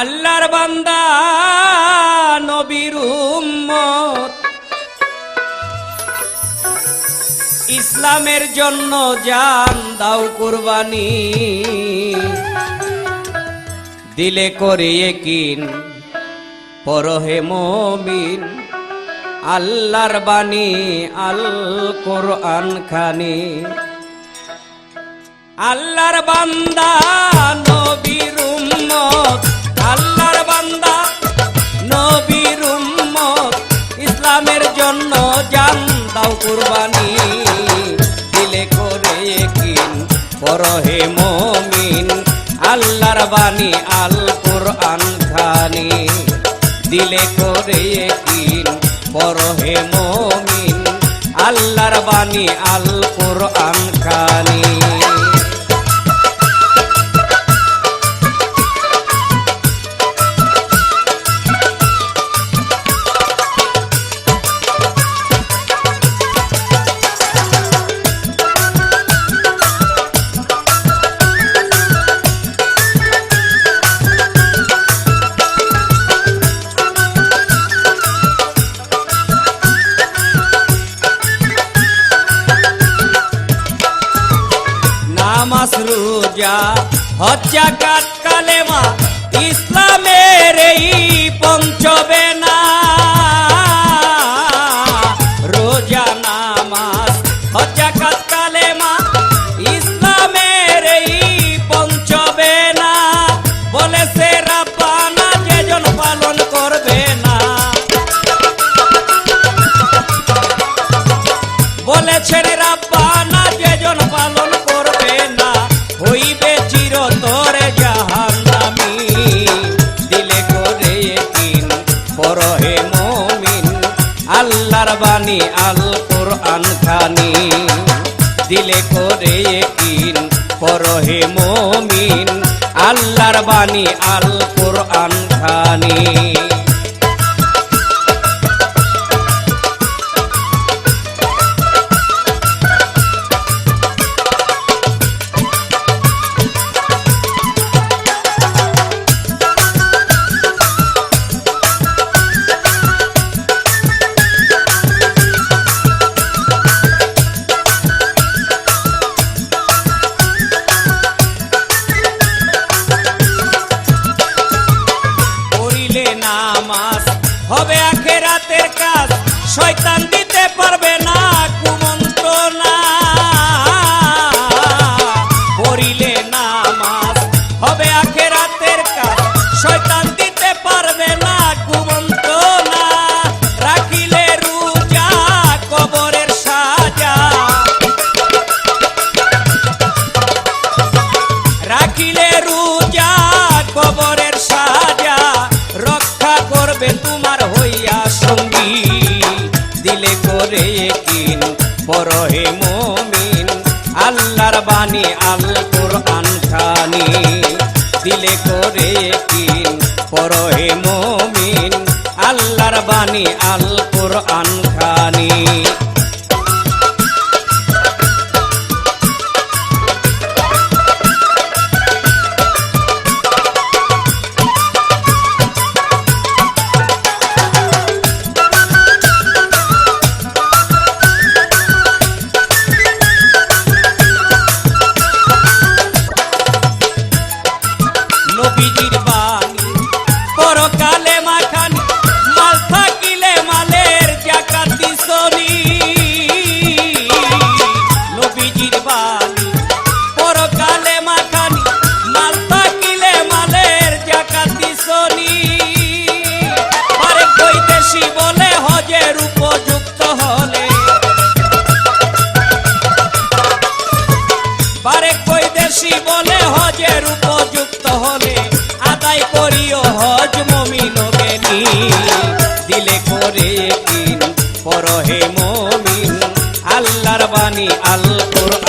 আল্লাহর বান্দা, নবীর উম্মত। ইসলামের জন্য জান দাও কুরবানি। দিলে করে কিন পরহে মমিন। আল্লাহর বাণী, আল কোরআন খানি। আল্লাহর বান্দা, নবীর উম্মত। কুরবানি দিলে করে কিন, পরহে মমিন, আল্লাহর বাণী, আল কোরআন খানি দিলে করে কিন, পরহে মমিন, আল্লাহর বাণী, আল খানি রোজা হজ্জা কাত কালেমা ইসলামের এই পঞ্চবে না। রোজা নামাজ হজ্জা কাত কালেমা খানি দিলে করে কিন পরহে মমিন। আল্লাহর বাণী আল কোরআন খানি। হবে আখেরাতের কাজ। শয়তান দিতে পারবে না কুমন্ত্রণা তোমার হইয়া সঙ্গী। দিলে করে কিন পরহে মমিন। আল্লাহর বাণী, আল কোরআন খানি দিলে করে কিন পরহে মমিন। আল্লাহর বাণী, আল কোরআন খানি pedir বাণী আল কোরআন